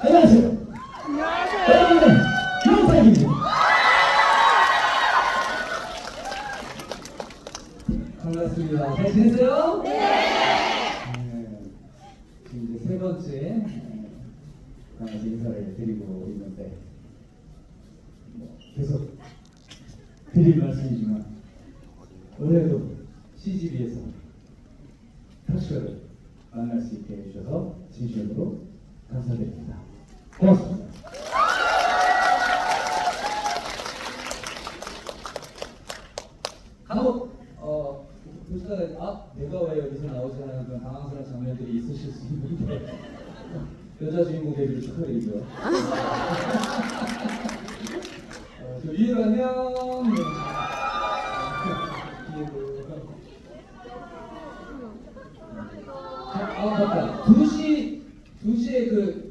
안녕하세요. 여러분의 유영탁입니다. 반갑습니다. 잘 지내세요? 네. 지금 이제 세 번째 강아지 인사를 드리고 있는데 뭐 계속 드릴 말씀이지만 올해도 CGV에서 타쇼를 만날 수 있게 해주셔서 진심으로 감사드립니다. 간혹 어아 여자 주인공 데뷔를 축하드리고요. 어, 저 위에로 안녕. 네. 뒤에도. 아 맞다. 2시 2시에 그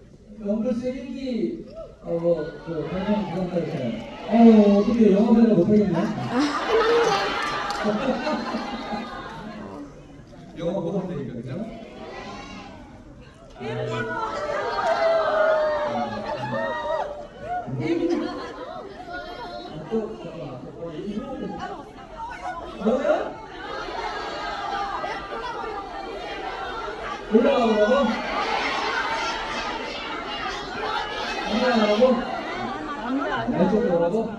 연글스 1기 어뭐그 방송 부산다 했잖아요. 어 어떻게 영화 배를 못하겠네. 영화 보던 데니까 그죠? 또 이거 뭐야? 올라가보라고? 올라가라고? 왼쪽으로 오라고?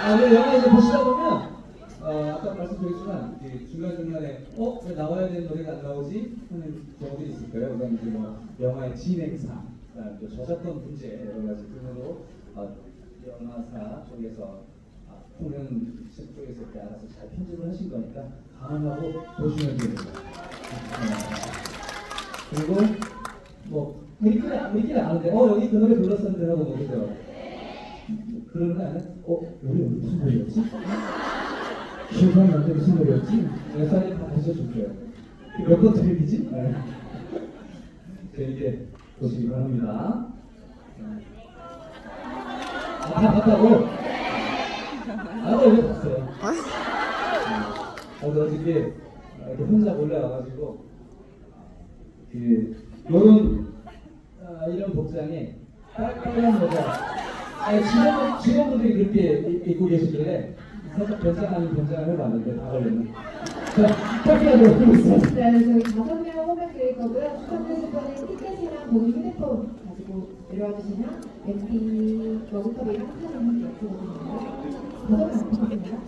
아, 네, 영화 이제 보시다 보면, 어, 아까 말씀드렸지만, 중간중간에, 어, 왜 나와야 되는 노래가 안 나오지? 하는 경우들이 있을 거예요. 그다음 이제 뭐, 영화의 진행상, 그다음 또 저작권 문제, 여러 가지 등으로, 어, 영화사 쪽에서, 아, 공연실 쪽에서 이렇게 알아서 잘 편집을 하신 거니까, 감안하고 보시면 됩니다. 네. 그리고, 뭐, 우리끼리, 우리끼리 아는데, 어, 여기 그 노래 불렀었는데 하고 뭐, 그죠? 그런 거 아니야? 어, 오늘 무슨 노래였지? 기억이 안 나는데 무슨 노래였지? 내가 사진 다 다시 줄게요. 몇번 드립이지? 네. 재밌게 보시기 바랍니다. 아, 다 봤다고? 나도 이거 봤어요. 나도 어저께 이렇게 혼자 몰래 와가지고 그 요런 아, 이런 복장에 빨- 빨간 모자 아니 직원, 직원분들이 그렇게 이- 입고 계시길래 살짝 아닌 변장을 해봤는데 다 걸렸네 자 파티하도록 하겠습니다 네, 저희 다섯 명 호명 드릴 거고요. 추첨되실 분은 티켓이랑 본인 휴대폰 가지고 내려와 주시면 MD 러브컵이랑 사진 한개 여쭤보겠습니다. 다섯 명 되나요?